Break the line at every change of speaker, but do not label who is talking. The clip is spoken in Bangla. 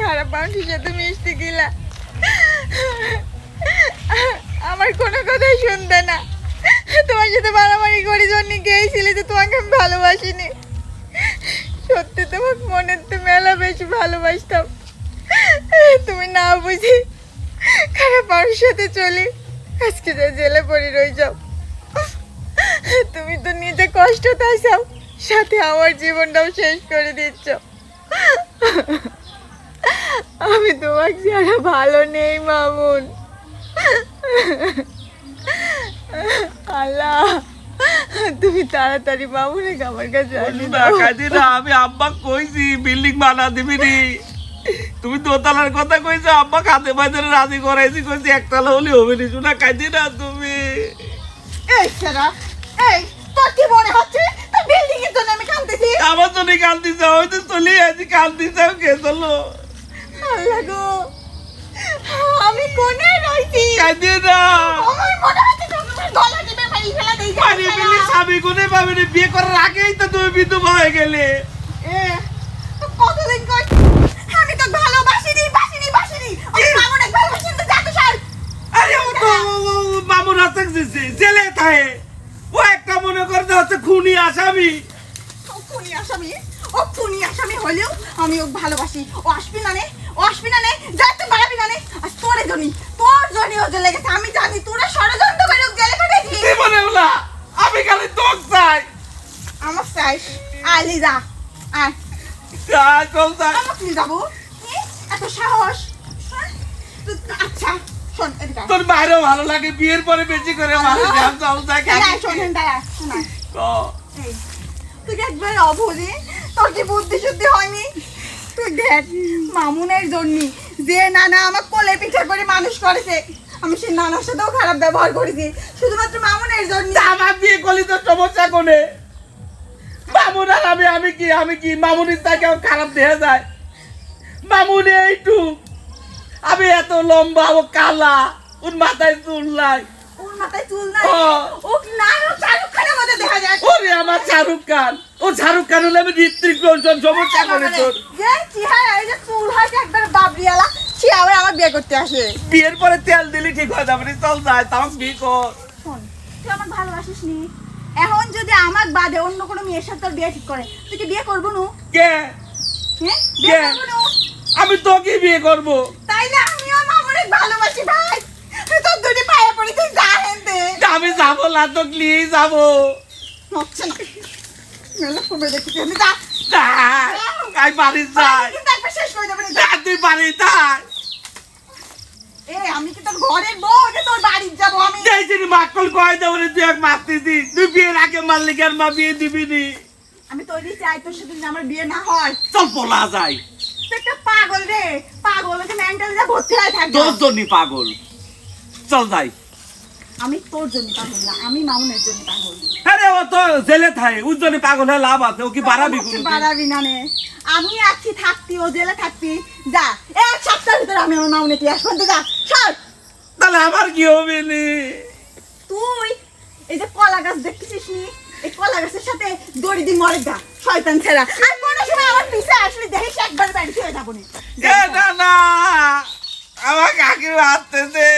খারাপ মানুষের সাথে মিশতে গেলা। আমার কোনো কথাই শুনবে না। তোমার সাথে মারামারি করে জন্য গিয়েছিলে যে তোমাকে আমি ভালোবাসিনি। সত্যি তোমার মনের তো মেলা বেশি ভালোবাসতাম। তুমি না বুঝি খারাপ মানুষের সাথে চলি আজকে যা জেলে পড়ে রয়ে যাও। তুমি তো নিজে কষ্ট তাইছাও সাথে আমার জীবনটাও শেষ করে দিচ্ছ। আমি তোমাকে যারা ভালো নেই মামুন। আল্লাহ তুমি তাড়াতাড়ি মামুনকে আমার কাছে
না আমি আব্বা কইছি বিল্ডিং বানা দিবি নি। তুমি দোতলার কথা কইছো আব্বা খাতে বাজারে রাজি করাইছি কইছি একতলা হলে হবে নি। শোনা কাঁদি না তুমি।
এই সারা এই তোর কি মনে হচ্ছে? এর জন্য আমি কাঁদতেছি
আমার জন্য কান্দি যাও হয়তো চলে আছি যাও কে চলো?
আল্লাহ গো আমি কোনে রইছি?
কাঁদি না।
আমার মনে হচ্ছে তোমার গলা টিপে মেরে ফেলা দেই
আরে বিলি স্বামী কোনে পাবে রে? বিয়ে করার আগেই তো তুমি বিধবা হয়ে গেলে।
এ তো কতদিন কই? আমি তো ভালোবাসিনি বাসিনি বাসিনি। আমি মামুন এক ভালোবাসিনি তো যাতে সার।
আরে ও তো মামুর হাতে জেলে থাকে। ও একটা মনে করতে হচ্ছে খুনি আসামি।
আসামি ও খুনি আসামি হলেও আমি ও ভালোবাসি। ও আসবি না নে? ও আসবি না নে? যাই তুই বাড়াবি না নে? আর তোরে জনি তোর জনি ও জেলে গেছে। আমি জানি তোরা ষড়যন্ত্র করে ওকে জেলে পাঠাইছিলি
জীবনে না আমি খালি তোক চাই।
আমার চাই আলি যা আয়।
চাই চল
নিয়ে যাব? কি? এত সাহস? তো- আচ্ছা শোন এদিকে
তোর বাইরেও ভালো লাগে বিয়ের পরে বেশি করে ভালো যাম চল চাই
এই আয়, শোন এখানে দাঁড়া, শোন আয়। এই, তুই কি একবার তোর কি বুদ্ধি শুদ্ধি হয়নি? তুই দেখ মামুনের জন্য যে নানা আমার কোলে পিঠে করে মানুষ করেছে আমি সেই নানার সাথেও খারাপ ব্যবহার করেছি। শুধুমাত্র মামুনের জন্য।
আমার বিয়ে করলি তো সমস্যা কোনে? মামুন আর আমি আমি কি আমি কি মামুনির তাকে খারাপ দেখা যায়? মামুনি এইটু আমি এত লম্বা ও কালা ওর মাথায় চুল নাই।
ওর মাথায় চুল নাই?
ও।
ও নায়ক শাহরুখ খানের মধ্যে দেখা যায়।
ওরে আমার শাহরুখ খান। ও শাহরুখ খান হলে আমি ঋত্বিক রোশন সমস্যা করে তোর
আমার বিয়ে করতে আসে।
বিয়ের পরে তেল দিলি ঠিক হয়ে যাবে চল যায় তাও বিয়ে কর?
তুই আমাকে ভালোবাসিস নি? এখন যদি আমার বাদে অন্য কোনো মেয়ের সাথে তোর বিয়ে ঠিক করে তুই কি বিয়ে করব নু?
কে? কে? আমি তোকে বিয়ে করব।
তাইলে আমিও ভালোবাসি ভাই। তুই তোর দুটি পায়ে পড়ি তুই যা হেনতে।
আমি যাব না তো নিয়েই যাব।
নচ্ছে না। মেলা কমে দেখেছি আমি যা।
যা, বাড়ি যাই
একবার শেষ করে যাবে না
তুই বাড়ি থাক
এ আমি কি তোর ঘরের বউ যে তোর বাড়ির যাব আমি?
দেখছিনি মাকল কয় দেবো রে তুই এক মারতে তুই বিয়ের আগে মারলি কেন মা বিয়ে দিবি নি।
আমি তৈরি চাই তোর সাথে যদি আমার বিয়ে না হয়।
চল
তুই একটা পাগল রে। পাগল ওকে মেন্টাল যা ভর্তি হয়ে থাকবে।
দশ জনই পাগল। চল যাই।
আমি তোর জন্য পাগল না আমি মামুনের জন্য পাগল।
আরে ও তো জেলে থাকে উজ্জনে পাগল হয়ে লাভ আছে ও কি বাড়াবি
আমাকে
কোনো
বাড়াবি না নে। আমি আছি থাকতি ও জেলে থাকতি। যা এক সপ্তাহের ভিতরে আমি আমার মামুনে তুই আসবেন যা সর।
তাহলে আমার কি হবে নি?
তুই এই যে কলা গাছ দেখতেছিস নি? এই কলা গাছের সাথে দড়ি দিয়ে মরে যা শয়তান ছেড়া। আর কোনো সময় আমার পিছে আসলে দেখিস একবার বাড়ি ফিরে যাব
না। না আমার কাকি মারতেছে